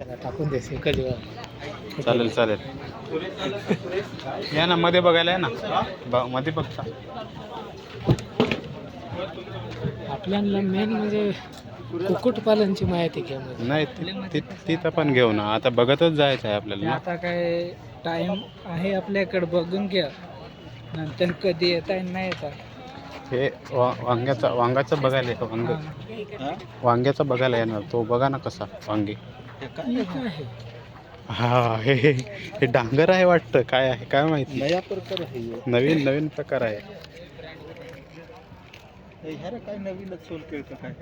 टाकून दे चालेल चालेल. या ना मध्ये बघायला या ना. मध्ये बघता आपल्याला मेन म्हणजे कुक्कुटपालनची माहिती घ्या म्हणजे. नाही ती- ती ती तर पण घेऊ ना. आता बघतच जायचं आहे आपल्याला. आता काय टाइम आहे आपल्याकडे बघून घ्या. नंतर कधी येता नाही येता. हे वांग्याचा वांगाचं बघायला वांग. वांग्याचा बघायला येणार. तो बघा ना कसा वांगी. हा हे हे हे डांगर आहे वाटतं. काय आहे काय माहिती? नया प्रकार आहे नवीन नवीन प्रकार आहे. ह्याला काय नवीनच सोलकेळ का काय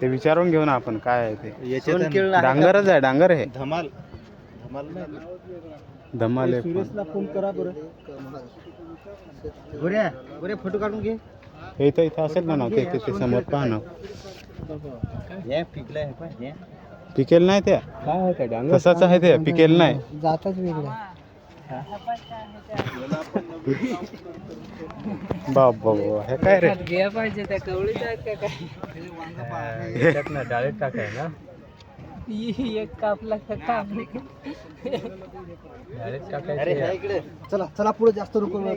ते. विचारून घेऊ ना आपण काय आहे ते. डांगरच आहे डांगर आहे. धमाल. धमाल धमाल आहे. सुरेशला फोन करा बरं. गोऱ्या गोऱ्या फोटो काढून घे. हे इथं इथं असेल ना नाव ते ते- ते समोर पहा ना हे पिकलं आहे पण पिकेल नाही त्या काय आहे काय डांगर तसाच आहे ते पिकेल नाही जातच वेगळं बाप बाबा हे काय रे घ्या पाहिजे त्या कवळीत आहेत का काय ना डाळीत टाकाय ना एक कापला का कापले डाळीत अरे ह्या इकडे। चला चला पुढे जास्त रुपये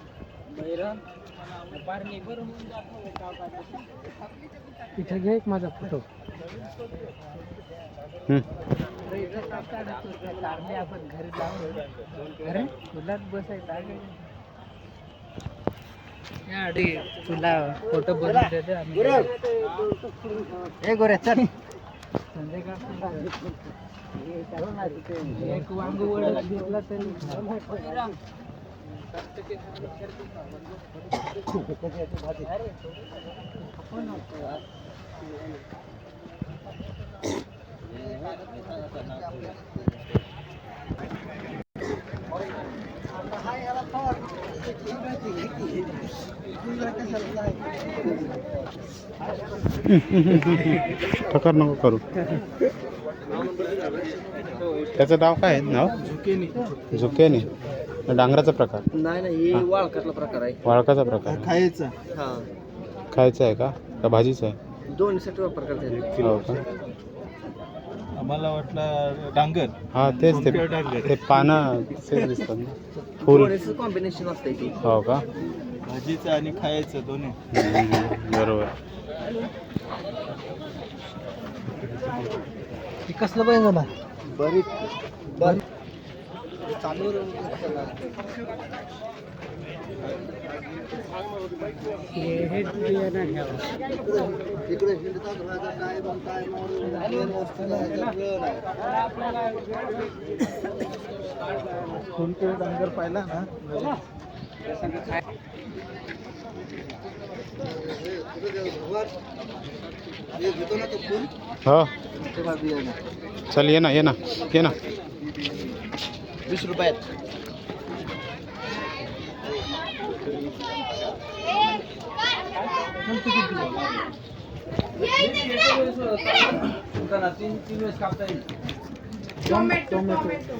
इथे घे एक माझा फोटो. तुला फोटो बनवून देते ए गोऱ्या चल. एक वांग वडा घेतला तरी ठकर नको करू. त्याचं नाव काय आहे? नाव? झुकेने. डांगराचा प्रकार? नाही नाही हे वाळकटला प्रकार आहे. वाळकाचा प्रकार. खायचा. हा. खायचा आहे का? का भाजीचा आहे? दोन्हीसाठी वापर करता हो का? आम्हाला वाटलं डांगर. हा तेच ते ते पानं तेच दिसतात ना. फुल. कॉम्बिनेशन असतंय ते. हो का? भाजीचं आणि खायचं दोन्ही. हम्म, बरोबर. कसलं पाहिजे झाला बरी बरी चालू हे बियाणं ठेवा कोणते डांगर पाहिला ना हो. चल ये ना ये ना ये ना. वीस रुपयात तीन तीन वेळेस कापता येईल. Tomato tomato.